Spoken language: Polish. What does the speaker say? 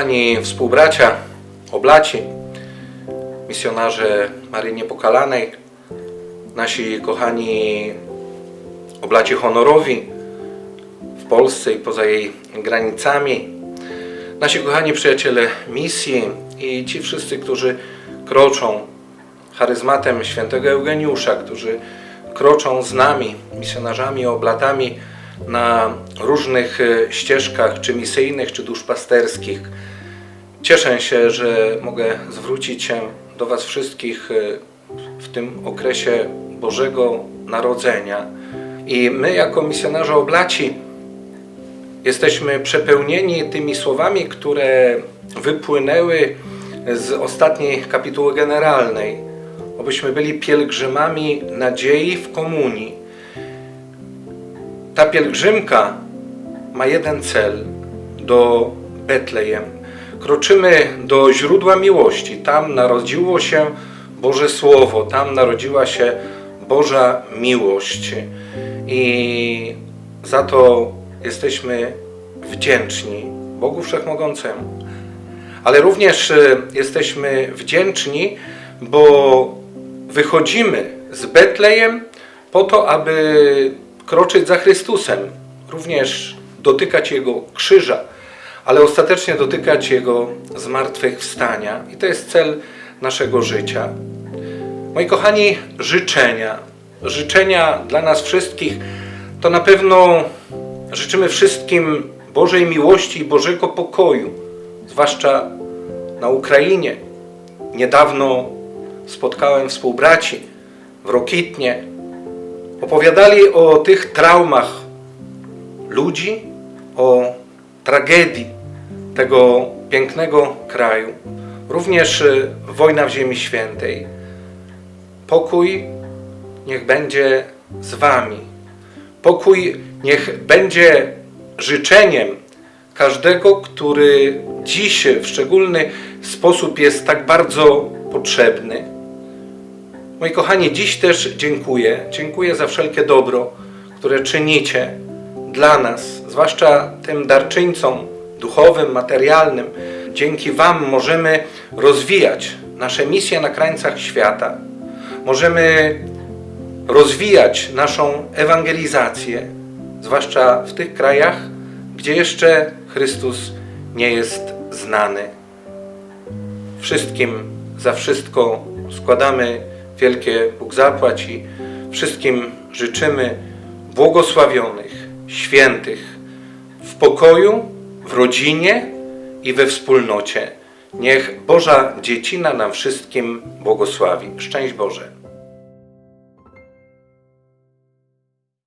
kochani współbracia, oblaci, misjonarze Maryi Niepokalanej, nasi kochani oblaci honorowi w Polsce i poza jej granicami, nasi kochani przyjaciele misji i ci wszyscy, którzy kroczą charyzmatem świętego Eugeniusza, którzy kroczą z nami, misjonarzami, oblatami na różnych e, ścieżkach, czy misyjnych, czy duszpasterskich. Cieszę się, że mogę zwrócić się do Was wszystkich e, w tym okresie Bożego Narodzenia. I my, jako misjonarze oblaci, jesteśmy przepełnieni tymi słowami, które wypłynęły z ostatniej kapituły generalnej, abyśmy byli pielgrzymami nadziei w komunii. Ta pielgrzymka ma jeden cel do Betlejem. Kroczymy do źródła miłości. Tam narodziło się Boże Słowo, tam narodziła się Boża miłość. I za to jesteśmy wdzięczni Bogu Wszechmogącemu. Ale również e, jesteśmy wdzięczni, bo wychodzimy z Betlejem po to, aby kroczyć za Chrystusem, również dotykać Jego krzyża, ale ostatecznie dotykać Jego zmartwychwstania. I to jest cel naszego życia. Moi kochani, życzenia. Życzenia dla nas wszystkich to na pewno życzymy wszystkim Bożej miłości i Bożego pokoju, zwłaszcza na Ukrainie. Niedawno spotkałem współbraci w Rokitnie. Opowiadali o tych traumach ludzi, o tragedii tego pięknego kraju. Również y, wojna w Ziemi Świętej. Pokój niech będzie z Wami. Pokój niech będzie życzeniem każdego, który dziś w szczególny sposób jest tak bardzo potrzebny. Moi kochani, dziś też dziękuję. Dziękuję za wszelkie dobro, które czynicie dla nas, zwłaszcza tym darczyńcom duchowym, materialnym. Dzięki Wam możemy rozwijać nasze misje na krańcach świata. Możemy rozwijać naszą ewangelizację, zwłaszcza w tych krajach, gdzie jeszcze Chrystus nie jest znany. Wszystkim za wszystko składamy wielkie Bóg zapłać i wszystkim życzymy błogosławionych, świętych w pokoju, w rodzinie i we wspólnocie. Niech Boża Dziecina nam wszystkim błogosławi. Szczęść Boże.